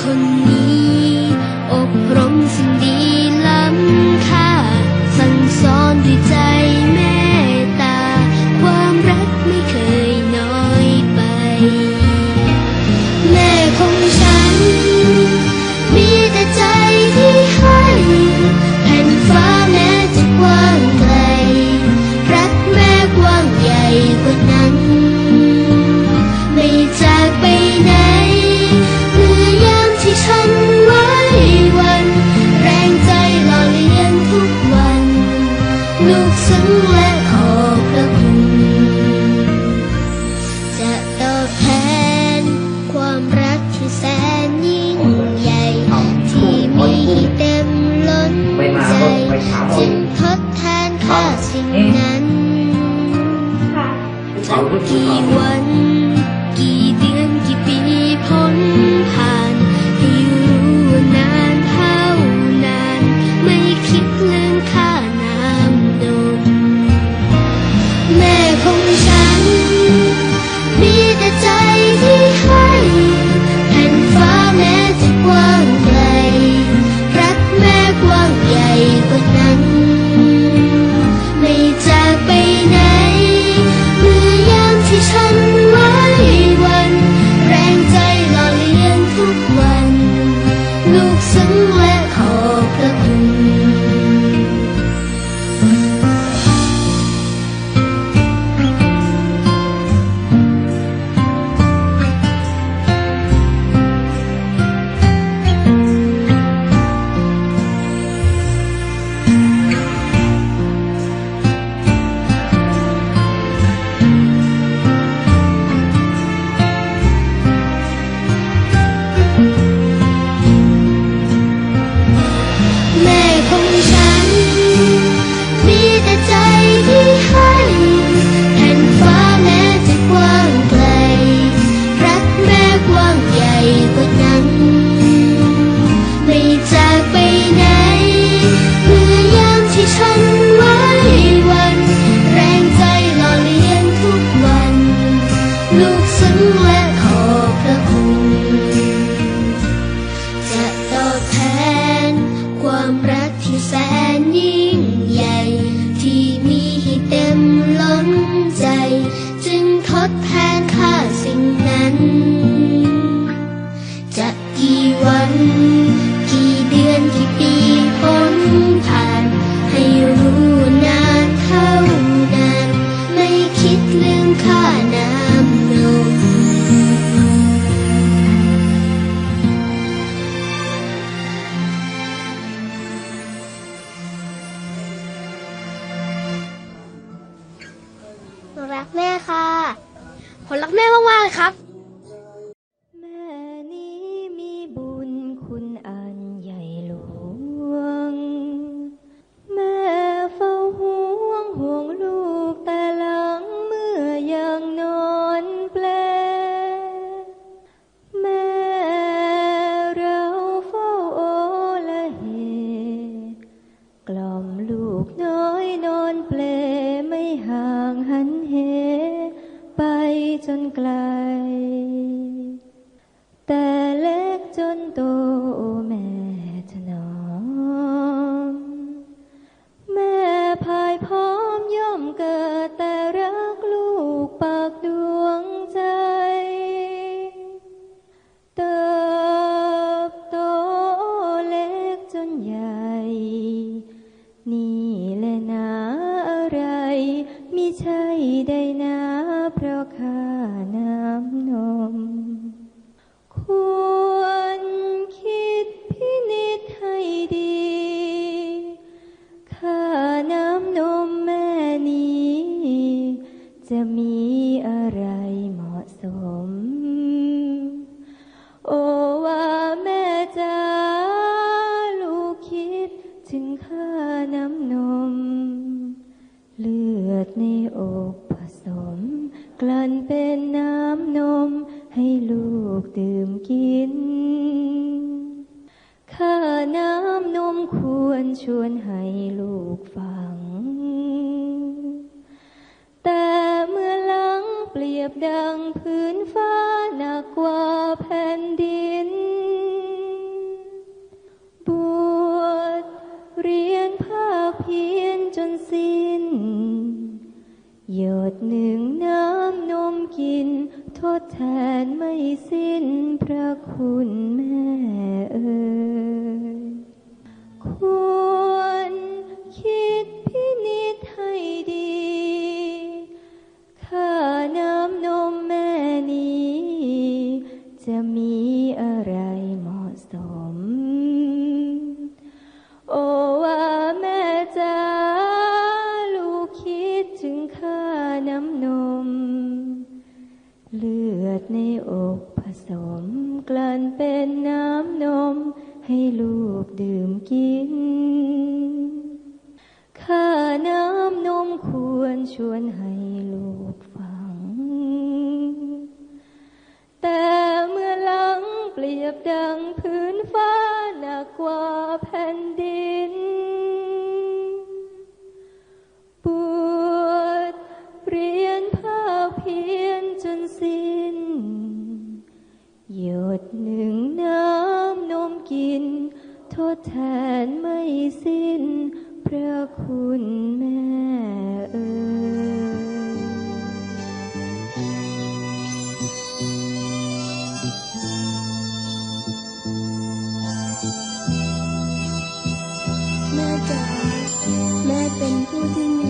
คนนี้อก ที่วั you. แต่เล็กจนโตแม่ถนอม แม่พายพร้อมย่อมเกิด เพราะค่าน้ำนม ควรคิดพินิจให้ดีค่าน้ำนมแม่นี้ จะมีอะไรเหมาะสม โอว่าแม่จ้าลูกคิดถึงค่าน้ำนม เลือดในอกผสม กลั่นเป็นน้ำนมให้ลูกดื่มกิน ข้าน้ำนมควรชวนให้ลูกฟัง แต่เมื่อหลังเปรียบดังพื้นฟ้าหนักกว่าแผ่นดิน บวชเรียนภาคเพียนจนสิ้น หยดเนื้ง ทดแทนไม่สิ้นพระคุณแม่ กว่าแผ่นดิน Nothing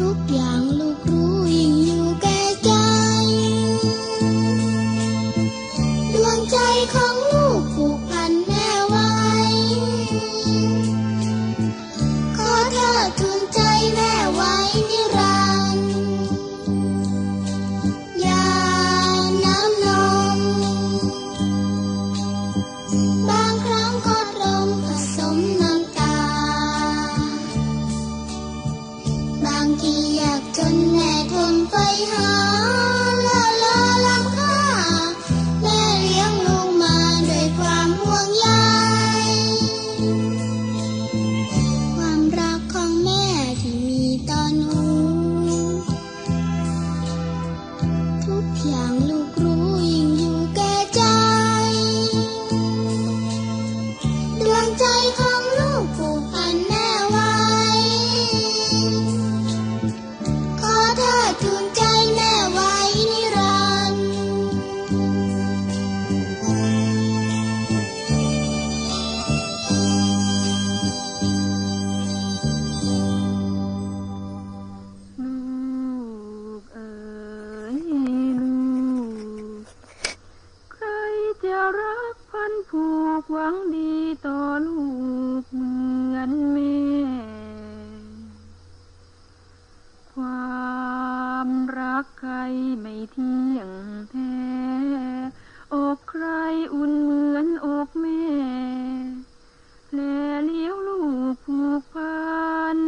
suốt dài ที่อยากจนแม่ทนไปหา กหวังดีต่อลูกเหมือนแม่ ความรักใครไม่เที่ยงแท้ อกใครอุ่นเหมือนอกแม่ แลเลี้ยวลูกผูกพัน